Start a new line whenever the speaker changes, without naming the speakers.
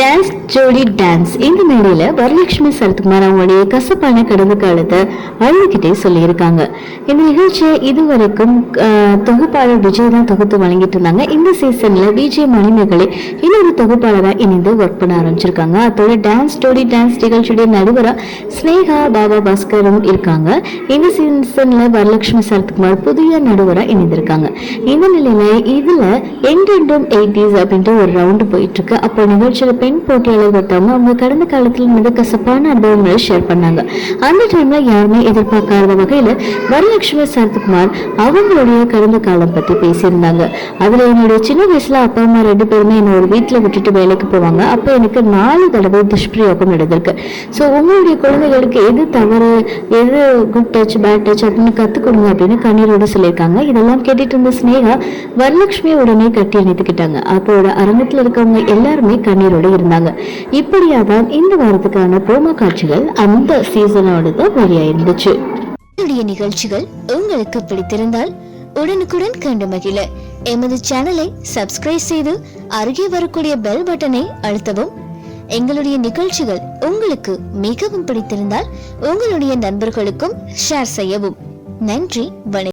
Dance ஜோடி dance இந்த மேடையில வரலட்சுமி சரத்குமார் அவங்களுடைய கசப்பான கடந்த காலத்தை அழுதுகிட்டே சொல்லியிருக்காங்க. இந்த நிகழ்ச்சியை இதுவரைக்கும் தொகுப்பாளர் விஜய் தான் தொகுத்து வழங்கிட்டு இருந்தாங்க. இந்த சீசன்ல விஜய் மணிமேகலை இன்னொரு தொகுப்பாளராக இணைந்து ஒர்க் பண்ண ஆரம்பிச்சிருக்காங்க. அதோட டான்ஸ் ஜோடி டான்ஸ் நிகழ்ச்சியுடைய நடுவராக ஸ்னேகா பாபா பாஸ்கரும் இருக்காங்க. இந்த சீசன்ல வரலட்சுமி சரத்குமார் புதிய நடுவராக இணைந்திருக்காங்க. இந்த நிலையில இதுல எங்கெண்டும் எயிட்டிஸ் அப்படின்ற ஒரு ரவுண்டு போயிட்டு இருக்கு. அப்போ நிகழ்ச்சியில பெண் போட்டியாளர் ஒருத்தவங்க அவங்க கடந்த காலத்துல மிக கசப்பான அனுபவங்களை ஷேர் பண்ணாங்க. அந்த டைம்ல யாருமே எதிர்பார்க்காத வகையில வரலட்சுமி சரத்குமார் அவங்களுடைய கடந்த காலம் பத்தி பேசியிருந்தாங்க. அதுல என்னுடைய சின்ன வயசுல அப்பா அம்மா ரெண்டு பேருமே என்ன ஒரு வீட்டுல விட்டுட்டு வேலைக்கு போவாங்க. அப்ப எனக்கு நாலு தடவை துஷ்பிரயோகம் நடந்திருக்கு. ஸோ உங்களுடைய குழந்தைகளுக்கு எது தவறு எது குட் டச் பேட் டச் அப்படின்னு கத்துக் கொடுங்க அப்படின்னு கண்ணீரோட சொல்லியிருக்காங்க. இதெல்லாம் கேட்டுட்டு இருந்த ஸ்னேகா வரலட்சுமி உடனே கட்டி அணைத்துக்கிட்டாங்க அப்போட அரங்கத்துல இருக்கவங்க எல்லாருமே கண்ணீரோட இருந்தாங்க இப்படியா தான் இந்த வாரத்துக்கான ப்ரோமோ காட்சிகள் அந்த சீசனோடது தான் வெளியாயிருந்துச்சு.
என்னுடைய நிகழ்ச்சிகள் உங்களுக்கு பிடித்திருந்தால் உடனுக்குடன் கண்டு மகிழ. எமது சேனலை சப்ஸ்கிரைப் செய்து அருகே வரக்கூடிய பெல் பட்டனை அழுத்தவும். எங்களுடைய நிகழ்ச்சிகள் உங்களுக்கு மிகவும் பிடித்திருந்தால் உங்களுடைய நண்பர்களுக்கும் ஷேர் செய்யவும். நன்றி வணக்கம்.